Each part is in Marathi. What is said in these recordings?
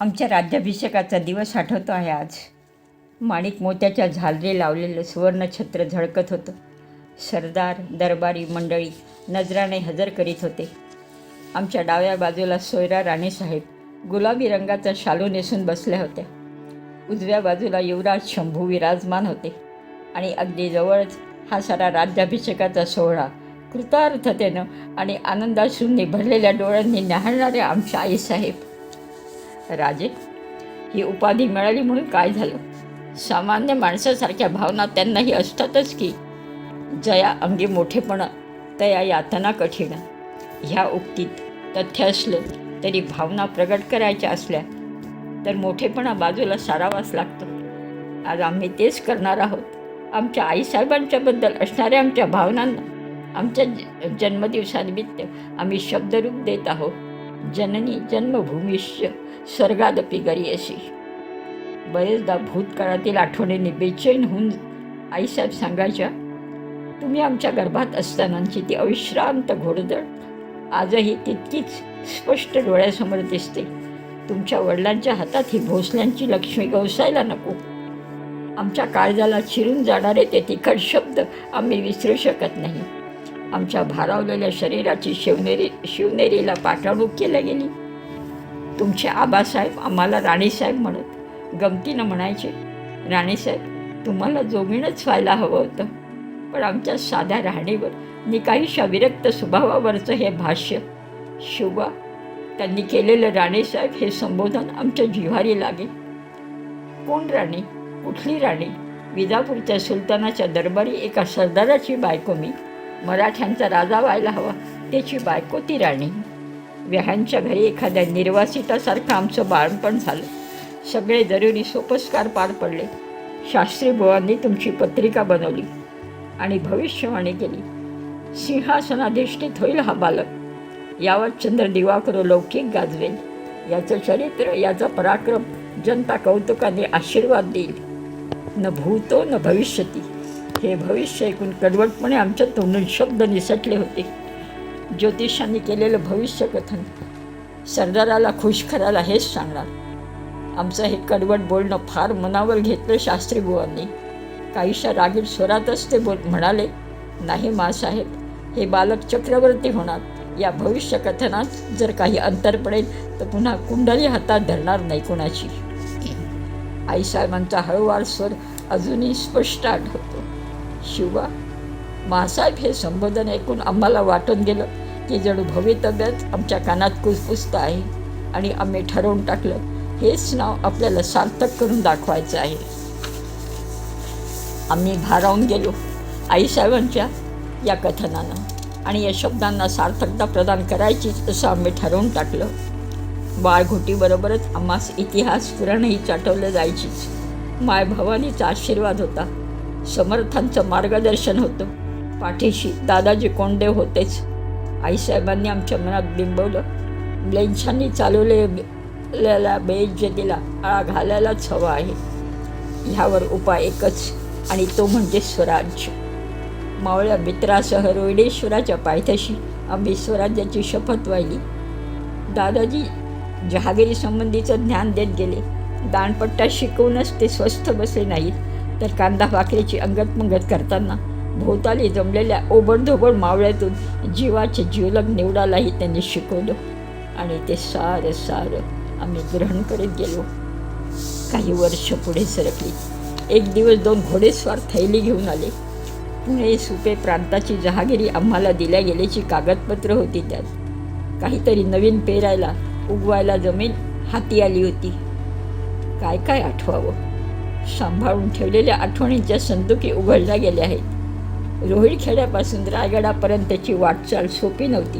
आमच्या राज्याभिषेकाचा दिवस आठवतो आहे आज. माणिक मोत्याच्या झालरे लावलेलं सुवर्णछत्र झळकत होतं. सरदार दरबारी मंडळी नजराने हजर करीत होते. आमच्या डाव्या बाजूला सोयरा राणीसाहेब गुलाबी रंगाचा शालू नेसून बसल्या होत्या. उजव्या बाजूला युवराज शंभू विराजमान होते. आणि अगदी जवळच हा सारा राज्याभिषेकाचा सोहळा कृतार्थतेनं आणि आनंदाश्रूंनी भरलेल्या डोळ्यांनी न्याहाळणारे आमच्या आईसाहेब राजे. ही उपाधी मिळाली म्हणून काय झालं? सामान्य माणसासारख्या भावना त्यांनाही असतातच की जया अंगी मोठेपणा तया यातना कठीण. ह्या उक्तीत तथ्य असलं तरी भावना प्रगट करायच्या असल्या तर मोठेपणा बाजूला सारावाच लागतो. आज आम्ही तेच करणार आहोत. आमच्या आईसाहेबांच्याबद्दल असणाऱ्या आमच्या भावनांना आमच्या ज जन्मदिवसानिमित्त आम्ही शब्दरूप देत आहोत. जननी जन्मभूमिष्य स्वर्गादपी अशी बरेचदा भूतकाळातील आठवणींनी बेचैन होऊन आईसाहेब सांगायच्या तुम्ही आमच्या गर्भात असतानाची ती अविश्रांत घोडदळ आजही तितकीच स्पष्ट डोळ्यासमोर दिसते. तुमच्या वडिलांच्या हातात ही भोसल्यांची लक्ष्मी गवसायला नको. आमच्या काळजाला चिरून जाणारे ते तिखट शब्द आम्ही विसरू शकत नाही. आमच्या भारावलेल्या शरीराची शिवनेरी शिवनेरीला पाठवणूक केल्या गेली. तुमचे आबासाहेब आम्हाला राणीसाहेब म्हणत गमतीनं म्हणायचे राणीसाहेब तुम्हाला जोमीनच व्हायला हवं होतं. पण आमच्या साध्या राहणीवर नि काहीशा विरक्त स्वभावावरचं हे भाष्य शिवा त्यांनी केलेलं राणीसाहेब हे संबोधन आमच्या जिव्हारी लागे. कोण राणी? कुठली राणी? विजापूरच्या सुलतानाच्या दरबारी एका सरदाराची बायको मी. मराठ्यांचा राजा व्हायला हवा त्याची बायको ती राणी. व्याहांच्या घरी एखाद्या निर्वासितासारखं आमचं बाळपण झालं. सगळे जरुरी सोपस्कार पार पडले. शास्त्री बुवांनी तुमची पत्रिका बनवली आणि भविष्यवाणी केली. सिंहासनाधिष्ठित होईल हा बालक. यावर चंद्र दिवाकर लौकिक गाजवेल. याचं चरित्र याचा पराक्रम जनता कौतुकाने आशीर्वाद देईल. न भूतो न भविष्यती. हे भविष्य ऐकून कडवटपणे आमच्या तोंडून शब्द निसटले होते. ज्योतिषांनी केलेलं भविष्य कथन. सरदाराला खुश करायला हेच सांगणार. आमचं हे कडवट बोलणं फार मनावर घेतलं शास्त्री बुवांनी. काहीशा रागीर स्वरातच ते बोल म्हणाले नाही मासाहेब हे बालक चक्रवर्ती होणार. या भविष्य कथनात जर काही अंतर पडेल तर पुन्हा कुंडली हातात धरणार नाही कोणाची. आईसाहेबांचा हळूवार स्वर अजूनही स्पष्ट आठवतो शिवा मासाहेब हे संबोधन ऐकून आम्हाला वाटून गेलं की जणू भवितव्यच आमच्या कानात कुसपुसत आहे आणि आम्ही ठरवून टाकलं हेच नाव आपल्याला सार्थक करून दाखवायचं आहे. आम्ही भारावून गेलो आईसाहेबांच्या या कथनानं आणि या शब्दांना सार्थकता प्रदान करायचीच असं आम्ही ठरवून टाकलं. बाळघोटीबरोबरच आम्हास इतिहास पुराणही चाटवलं जायचीच. माय भवानीचा आशीर्वाद होता. समर्थांचं मार्गदर्शन होतं. पाठीशी दादाजी कोंडे होतेच. आईसाहेबांनी आमच्या मनात बिंबवलं. ब्लेंछांनी चालवलेल्या बेइज्जतीला आळा घालायलाच हवा आहे. ह्यावर उपाय एकच आणि तो म्हणजे स्वराज्य. मावळ्या मित्रासह रोहिडेश्वराच्या पायथ्याशी आम्ही स्वराज्याची शपथ वाहिली. दादाजी जहागिरी संबंधीचं ज्ञान देत गेले. दाणपट्टा शिकवूनच ते स्वस्थ बसले नाहीत. तर कांदा भाकरीची अंगतमंगत करताना भोवताली जमलेल्या ओबडधोबड मावळ्यातून जीवाचे जीवलग निवडालाही त्यांनी शिकवलं. आणि ते सारं सारं आम्ही ग्रहण करत गेलो. काही वर्ष पुढे सरकली. एक दिवस दोन घोडेस्वार थैली घेऊन आले. पुणे सुपे प्रांताची जहागिरी आम्हाला दिल्या गेल्याची कागदपत्र होती त्यात. काहीतरी नवीन पेरायला उगवायला जमीन हाती आली होती. काय काय आठवावं? सांभाळून ठेवलेल्या आठवणींच्या संदुकी उघडल्या गेल्या आहेत. रोहिडखेड्यापासून रायगडापर्यंतची वाटचाल सोपी नव्हती.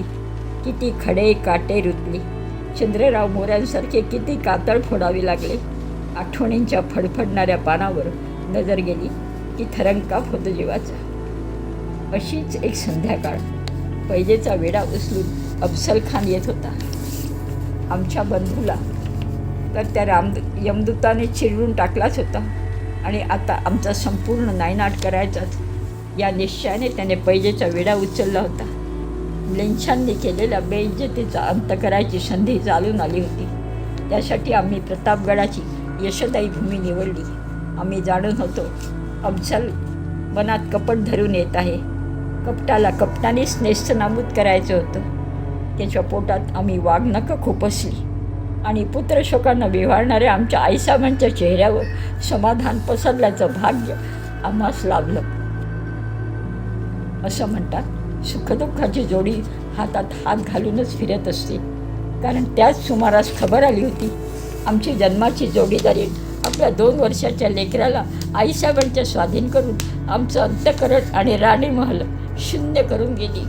किती खडे काटे रुतली. चंद्रराव मोऱ्यांसारखे किती कातळ फोडावे लागले. आठवणींच्या फडफडणाऱ्या पानावर नजर गेली की थरंकाप होतो जीवाचा अशीच एक संध्याकाळ. पैजेचा वेडा उचलून अफसल खान येत होता. आमच्या बंधूला तर त्या राम यमदूताने चिरडून टाकलाच होता. आणि आता आमचा संपूर्ण नायनाट करायचाच. या निश्चयाने त्याने पैजेचा विडा उचलला होता. लेंछांनी केलेल्या बेइज्जतीचा अंत करायची संधी चालून आली होती. त्यासाठी आम्ही प्रतापगडाची यशदायी भूमी निवडली. आम्ही जाणून होतो अफजल मनात कपट धरून येत आहे. कपटाला कपटानेच नेस्तनाबूत करायचं होतं. त्याच्या पोटात आम्ही वाघनकं खुपसली. आणि पुत्रशोकांना विव्हाळणाऱ्या आमच्या आईसाहेबांच्या चेहऱ्यावर समाधान पसरल्याचं भाग्य आम्हास लाभलं. असं म्हणतात. सुखदुःखाची जोडी हातात हात घालूनच फिरत असते. कारण त्याच सुमारास खबर आली होती आमची जन्माची जोडीदारी आपल्या दोन वर्षाच्या लेकराला आईसाहेबांच्या स्वाधीन करून आमचं अंतकरण आणि राणीमहल शून्य करून गेली.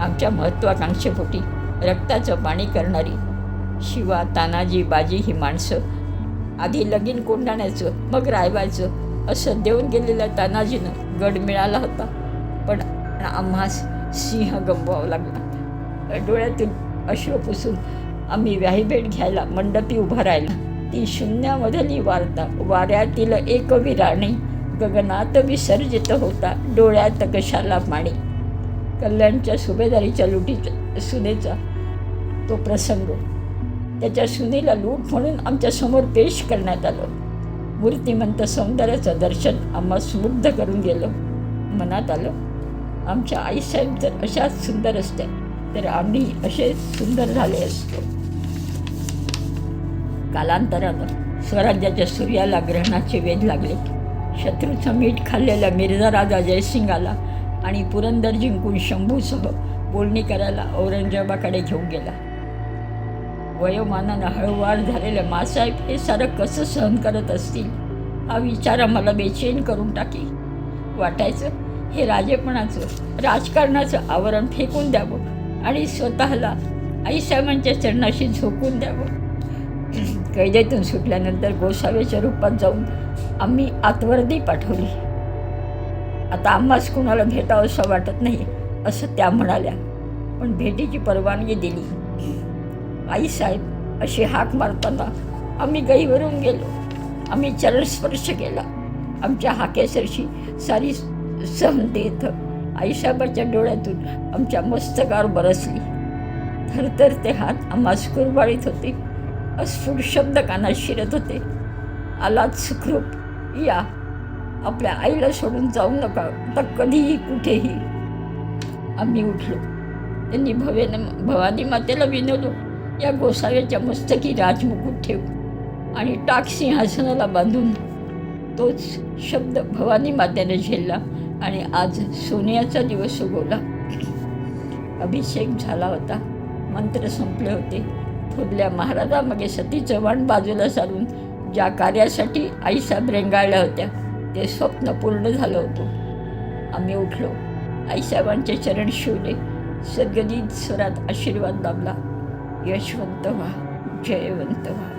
आमच्या महत्त्वाकांक्षेपोटी रक्ताचं पाणी करणारी शिवा तानाजी बाजी ही माणसं आधी लगीन कोंडाण्याचं मग रायवायचं असं देऊन गेलेल्या तानाजीनं गड मिळाला होता. पण आम्हास सिंह गमवावा लागला. डोळ्यातून अश्रू पुसून आम्ही व्याहीभेट घ्यायला मंडपी उभा राहिला. ती शून्यामधली वार्ता वाऱ्यातील एक विराणी गगनात विसर्जित होता डोळ्यात कशाला माणी कल्याणच्या सुभेदारीच्या लुटीच्या सुनेचा तो प्रसंग त्याच्या सुनेला लूट म्हणून आमच्यासमोर पेश करण्यात आलं. मूर्तिमंत सौंदर्याचं दर्शन आम्हा स्मुग्ध करून गेलं. मनात आलं आमच्या आईसाहेब जर अशाच सुंदर असत्या. तर आम्ही असे सुंदर झाले असतो. कालांतरानं स्वराज्याच्या सूर्याला ग्रहणाचे वेध लागले. शत्रूचं मीठ खाल्लेल्या मिर्झा राजा जयसिंग आला आणि पुरंदर जिंकून शंभूसह बोलणी करायला औरंगजेबाकडे घेऊन गेला. वयोमानानं हळूवार झालेले मासाहेब हे सारं कसं सहन करत असतील? हा विचार आम्हाला बेचैन करून टाकी. वाटायचं हे राजेपणाचं राजकारणाचं आवरण फेकून द्यावं आणि स्वतःला आईसाहेबांच्या चरणाशी झोकून द्यावं. कैदेतून सुटल्यानंतर गोसावेच्या रूपात जाऊन आम्ही आतवर्दी पाठवली. आता आम्हाच कुणाला भेटावं असं वाटत नाही असं त्या म्हणाल्या. पण भेटीची परवानगी दिली. आईसाहेब अशी हाक मारताना आम्ही गईवरून गेलो. आम्ही चरणस्पर्श केला. आमच्या हाकेसरशी सारी समते इथं. आईसाहेबाच्या डोळ्यातून आमच्या मस्तकावर बरसली. थरथर ते हात आम्हास कुरबाळीत होते. अस्फुट शब्द कानात शिरत होते. आलात सुखरूप या. आपल्या आईला सोडून जाऊ नका आता कधीही कुठेही. आम्ही उठलो. त्यांनी भवेन भवानी मातेला विनवलो या गोसाव्याच्या मस्तकी राजमुकुट ठेव आणि टाक सिंहासनाला बांधून तोच शब्द भवानी मातेने झेलला. आणि आज सोन्याचा दिवस उगवला. अभिषेक झाला होता. मंत्र संपले होते. थोरल्या महाराजामागे सती चव्हाण बाजूला सारून ज्या कार्यासाठी आईसाहेब रेंगाळल्या होत्या ते स्वप्न पूर्ण झालं होतं. आम्ही उठलो. आईसाहेबांचे चरण शिवले. सद्गदित स्वरात आशीर्वाद लाभला. यशवंत व्हा. जयवंत व्हा.